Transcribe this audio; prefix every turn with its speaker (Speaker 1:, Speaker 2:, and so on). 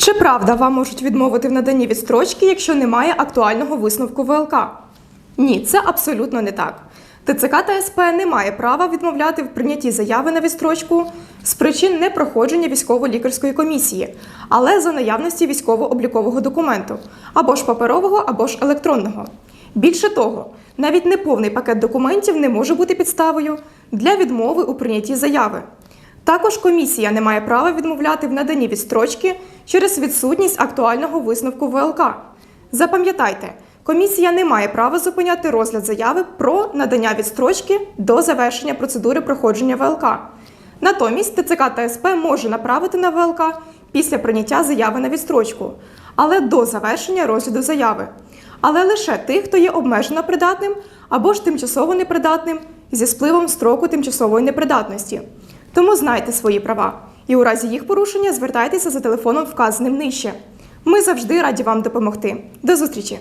Speaker 1: Чи правда вам можуть відмовити в наданні відстрочки, якщо немає актуального висновку ВЛК? Ні, це абсолютно не так. ТЦК та СП не має права відмовляти в прийнятті заяви на відстрочку з причин непроходження військово-лікарської комісії, але за наявності військово-облікового документу або ж паперового, або ж електронного. Більше того, навіть неповний пакет документів не може бути підставою для відмови у прийнятті заяви. Також комісія не має права відмовляти в наданні відстрочки через відсутність актуального висновку ВЛК. Запам'ятайте, комісія не має права зупиняти розгляд заяви про надання відстрочки до завершення процедури проходження ВЛК. Натомість ТЦК та СП може направити на ВЛК після прийняття заяви на відстрочку, але до завершення розгляду заяви. Але лише тих, хто є обмежено придатним або ж тимчасово непридатним зі спливом строку тимчасової непридатності. Тому знайте свої права і у разі їх порушення звертайтеся за телефоном, вказаним нижче. Ми завжди раді вам допомогти. До зустрічі!